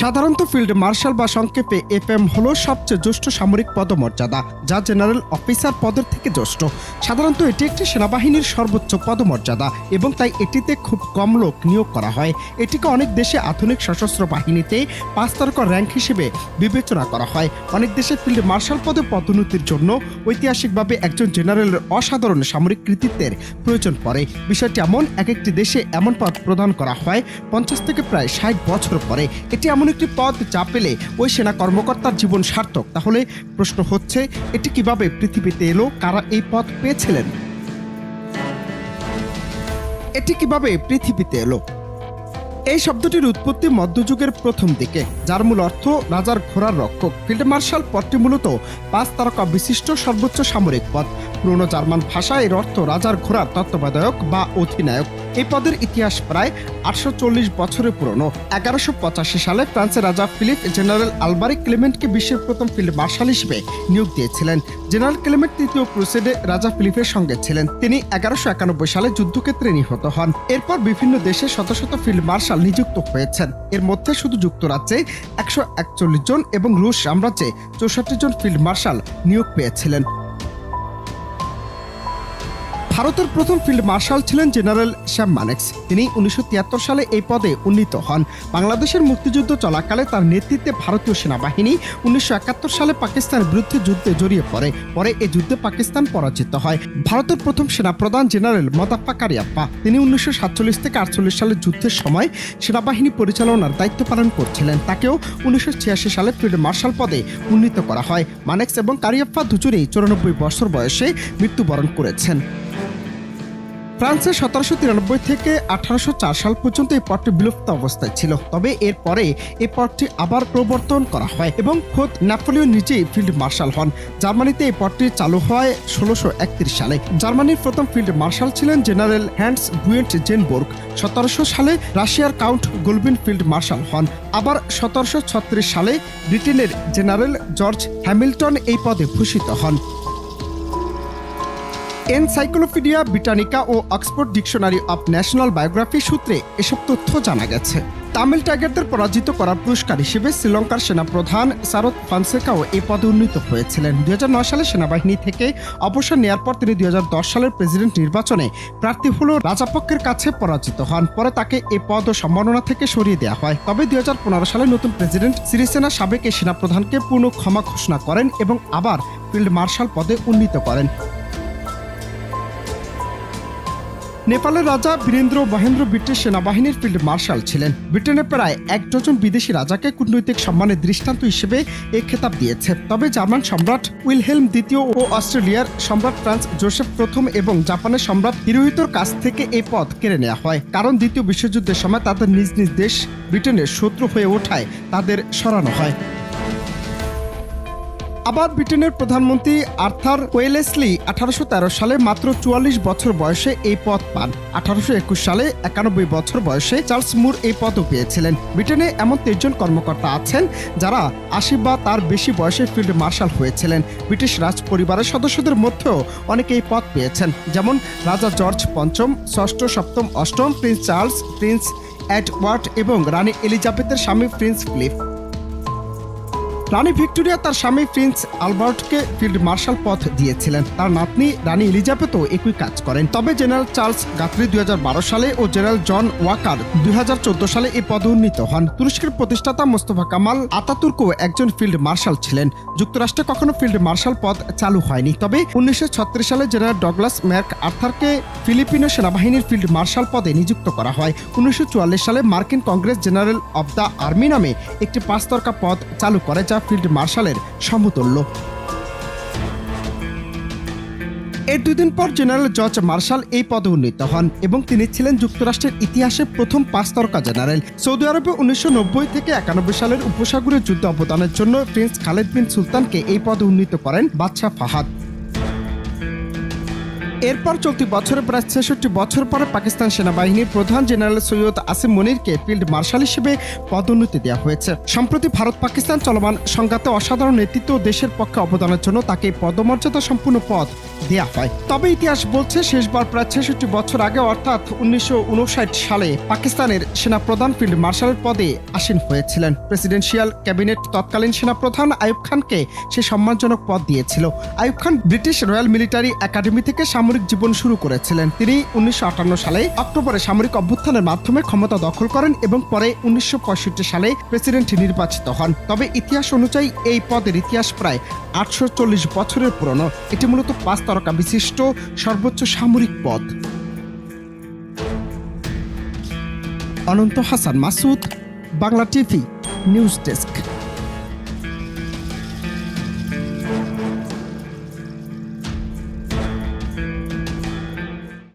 সাধারণত field marshal বা সংক্ষেপে এফএম হলো সবচেয়ে জ্যেষ্ঠ সামরিক পদমর্যাদা, যা জেনারেল অফিসার পদের থেকে জ্যেষ্ঠ। সাধারণত এটি একটি সেনাবাহিনীর সর্বোচ্চ পদমর্যাদা এবং তাই এটিতে খুব কম লোক নিয়োগ করা হয়। এটিকে অনেক দেশে আধুনিক সশস্ত্র বাহিনীতে পাঁচ তারকা র্যাঙ্ক হিসেবে বিবেচনা করা হয়। অনেক দেশে ফিল্ড মার্শাল পদে পদোন্নতির জন্য ঐতিহাসিকভাবে একজন জেনারেলের অসাধারণ সামরিক কৃতিত্বের প্রয়োজন পড়ে। বিষয়টি এমন, এক একটি দেশে এমন পদ প্রদান করা হয় পঞ্চাশ থেকে প্রায় ষাট বছর পরে। এটি এমন একটি পদ যা পেলে ওই সেনা কর্মকর্তার জীবন সার্থক। তাহলে প্রশ্ন হচ্ছে, এটি কীভাবে পৃথিবীতে এলো? কারা এই পদ পেয়েছিলেন? এটি কীভাবে পৃথিবীতে এলো? এই শব্দটির উৎপত্তি মধ্যযুগের প্রথম দিকে, যার মূল অর্থ রাজার ঘোড়ার রক্ষক। ফিল্ড মার্শাল পদটি মূলত পাঁচ তারকা বিশিষ্ট সর্বোচ্চ সামরিক পদ পুরনো জার্মান ভাষায় এর অর্থ রাজার ঘোড়ার তত্ত্বাবধায়ক বা অধিনায়ক। এই পদের ইতিহাস প্রায় আটশো চল্লিশ বছরের পুরনো। এগারোশো পঁচাশি সালে ফ্রান্সের রাজা ফিলিপ জেনারেল আলবারি ক্লেমেন্টকে বিশ্বের প্রথম ফিল্ড মার্শাল হিসেবে নিয়োগ দিয়েছিলেন। জেনারেল ক্লেমেন্ট তৃতীয় ক্রুসেডে রাজা ফিলিপের সঙ্গে ছিলেন। তিনি এগারোশো একানব্বই সালে যুদ্ধক্ষেত্রে নিহত হন। এরপর বিভিন্ন দেশে শত শত ফিল্ড মার্শাল নিযুক্ত হয়েছেন। এর মধ্যে শুধু যুক্তরাজ্যে একশো একচল্লিশ জন এবং রুশ সাম্রাজ্যে চৌষট্টি জন ফিল্ড মার্শাল নিয়োগ পেয়েছিলেন। ভারতের প্রথম ফিল্ড মার্শাল ছিলেন জেনারেল শ্যাম মানেক্স তিনি উনিশশো তিয়াত্তর সালে এই পদে উন্নীত হন। বাংলাদেশের মুক্তিযুদ্ধ চলাকালে তার নেতৃত্বে ভারতীয় সেনাবাহিনী উনিশশো সালে পাকিস্তানের বিরুদ্ধে যুদ্ধে জড়িয়ে পড়ে। পরে এই যুদ্ধে পাকিস্তান পরাজিত হয়। ভারতের প্রথম সেনাপ্রধান জেনারেল মতাপ্পা কারিয়াপ্পা, তিনি উনিশশো সাতচল্লিশ থেকে আটচল্লিশ সালের যুদ্ধের সময় সেনাবাহিনী পরিচালনার দায়িত্ব পালন করছিলেন। তাকেও উনিশশো ছিয়াশি সালে ফিল্ড মার্শাল পদে উন্নীত করা হয়। মানেক্স এবং কারিয়াপ্পা দুজনেই চৌরানব্বই বছর বয়সে মৃত্যুবরণ করেছেন। ফ্রান্সে সতেরোশো তিরানব্বই থেকে আঠারোশো চার সাল পর্যন্ত এই পদটি বিলুপ্ত অবস্থায় ছিল। তবে এর পরে এই পথটি আবার প্রবর্তন করা হয় এবং খোদ ন্যাপোলিয়ন নিজেই ফিল্ড মার্শাল হন। জার্মানিতে এই পথটি চালু হয় ষোলোশো সালে। জার্মানির প্রথম ফিল্ড মার্শাল ছিলেন জেনারেল হ্যান্ডস বুয়েন্ট জেনবোর্গ। সতেরোশো সালে রাশিয়ার কাউন্ট গোলবিন ফিল্ড মার্শাল হন। আবার সতেরোশো ছত্রিশ সালে ব্রিটেনের জেনারেল জর্জ হ্যামিল্টন এই পদে ভূষিত হন। Encyclopaedia Britannica O Oxford dictionary of national biography সূত্রে এসব তথ্য জানা গেছে। তামিল টাইগারদের পরাজিত করার পুরস্কার হিসেবে শ্রীলঙ্কার সেনাপ্রধান সারদ ফানসেকাও এই পদে উন্নীত হয়েছিলেন। দুই সালে সেনাবাহিনী থেকে অবসর নেয়ার পর তিনি দুই সালের প্রেসিডেন্ট নির্বাচনে প্রার্থী হল রাজাপক্ষের কাছে পরাজিত হন। পরে তাকে এই পদ ও সম্মাননা থেকে সরিয়ে দেওয়া হয়। তবে দুই হাজার পনেরো সালে নতুন প্রেসিডেন্ট সিরিসেনা সাবেক সেনাপ্রধানকে পূর্ণ ক্ষমা ঘোষণা করেন এবং আবার ফিল্ড মার্শাল পদে উন্নীত করেন। নেপালের রাজা বীরেন্দ্র মহেন্দ্র ব্রিটিশ সেনাবাহিনীর ফিল্ড মার্শাল ছিলেন। ব্রিটেনের প্রায় এক ডজন বিদেশি রাজাকে কূটনৈতিক সম্মানের দৃষ্টান্ত হিসেবে এ খেতাব দিয়েছে। তবে জার্মান সম্রাট উইলহেলম দ্বিতীয় ও অস্ট্রেলিয়ার সম্রাট ফ্রান্স জোসেফ প্রথম এবং জাপানের সম্রাট হিরোহিতোর কাছ থেকে এই পদ কেড়ে নেওয়া হয়। কারণ দ্বিতীয় বিশ্বযুদ্ধের সময় তাদের নিজ নিজ দেশ ব্রিটেনের শত্রু হয়ে ওঠায় তাদের সরানো হয়। আবার ব্রিটেনের প্রধানমন্ত্রী আর্থার ওয়েলেসলি আঠারোশো সালে মাত্র চুয়াল্লিশ বছর বয়সে এই পদ পান। আঠারোশো একুশ সালে একানব্বই বছর বয়সে চার্লস মুর এই পদও পেয়েছিলেন। ব্রিটেনে এমন তেইশজন কর্মকর্তা আছেন যারা আশি বা তার বেশি বয়সে ফিল্ড মার্শাল হয়েছিলেন। ব্রিটিশ রাজ পরিবারের সদস্যদের মধ্যেও অনেকে এই পদ পেয়েছেন। যেমন রাজা জর্জ পঞ্চম, ষষ্ঠ, সপ্তম, অষ্টম, প্রিন্স চার্লস, প্রিন্স এডওয়ার্ড এবং রানী এলিজাবেথের স্বামী প্রিন্স ফিলিপ। রানী ভিক্টোরিয়া তার স্বামী প্রিন্স আলবার্টকে ফিল্ড মার্শাল পথ দিয়েছিলেন। তার নাতনি রানী এলিজাবেথও একই কাজ করেন। তবে জেনারেল চার্লস গাত্রি দুই সালে ও জেনারেল জন ওয়াকার দু হাজার চোদ্দ সালে এই পদে উন্নীত হন। তুরস্কের প্রতিষ্ঠাতা মোস্তফা কামাল আতাতুর্কও একজন ফিল্ড মার্শাল ছিলেন। যুক্তরাষ্ট্রে কখনো ফিল্ড মার্শাল পদ চালু হয়নি। তবে উনিশশো ছত্রিশ সালে জেনারেল ডগলাস ম্যাক আর্থারকে ফিলিপিনো সেনাবাহিনীর ফিল্ড মার্শাল পদে নিযুক্ত করা হয়। উনিশশো চুয়াল্লিশ সালে মার্কিন Congress general of the army নামে একটি পাঁচতরকা পদ চালু করে, যা ফিল্ড মার্শালের সমতুল্য। এর দুদিন পর জেনারেল জর্জ মার্শাল এই পদে উন্নীত হন এবং তিনি ছিলেন যুক্তরাষ্ট্রের ইতিহাসে প্রথম পাঁচ তরকা জেনারেল। সৌদি আরবে উনিশশো নব্বই থেকে একানব্বই সালের উপসাগরীয় যুদ্ধ অবদানের জন্য প্রিন্স খালেদ বিন সুলতানকে এই পদে উন্নীত করেন বাদশাহ ফাহাদ। এরপর চলতি বছরে প্রায় ছেষট্টি বছর পরে পাকিস্তান সেনাবাহিনীর প্রধান জেনারেল সৈয়দ আসিম মনিরকে ফিল্ড মার্শাল হিসেবে পদোন্নতি দেওয়া হয়েছে। সম্প্রতি ভারত পাকিস্তান চলমান সংঘাতে অসাধারণ নেতৃত্ব দেশের পক্ষে অবদানের জন্য তাকে পদমর্যাদা সম্পূর্ণ পদ দেয়া হয়। তবে ইতিহাস বলছে শেষবার প্রায় ছেষট্টি বছর আগে, অর্থাৎ উনিশশো উনষাট সালে, পাকিস্তানের সেনাপ্রধান ফিল্ড মার্শালের পদে আসীন হয়েছিলেন। প্রেসিডেন্সিয়াল ক্যাবিনেট তৎকালীন সেনাপ্রধান আয়ুব খানকে সে সম্মানজনক পদ দিয়েছিল। Ayub Khan British Royal Military Academy থেকে সামরিক জীবন শুরু করেছিলেন। তিনি উনিশশো সালে অক্টোবরে সামরিক অভ্যুত্থানের মাধ্যমে ক্ষমতা দখল করেন এবং পরে উনিশশো সালে প্রেসিডেন্ট নির্বাচিত হন। তবে ইতিহাস অনুযায়ী এই পদের ইতিহাস প্রায় আটশো চল্লিশ বছরের পুরনো। এটি মূলত পাঁচ তারকা বিশিষ্ট সর্বোচ্চ সামরিক পদ। Ananta Hasan Masud, Bangla TV, news desk.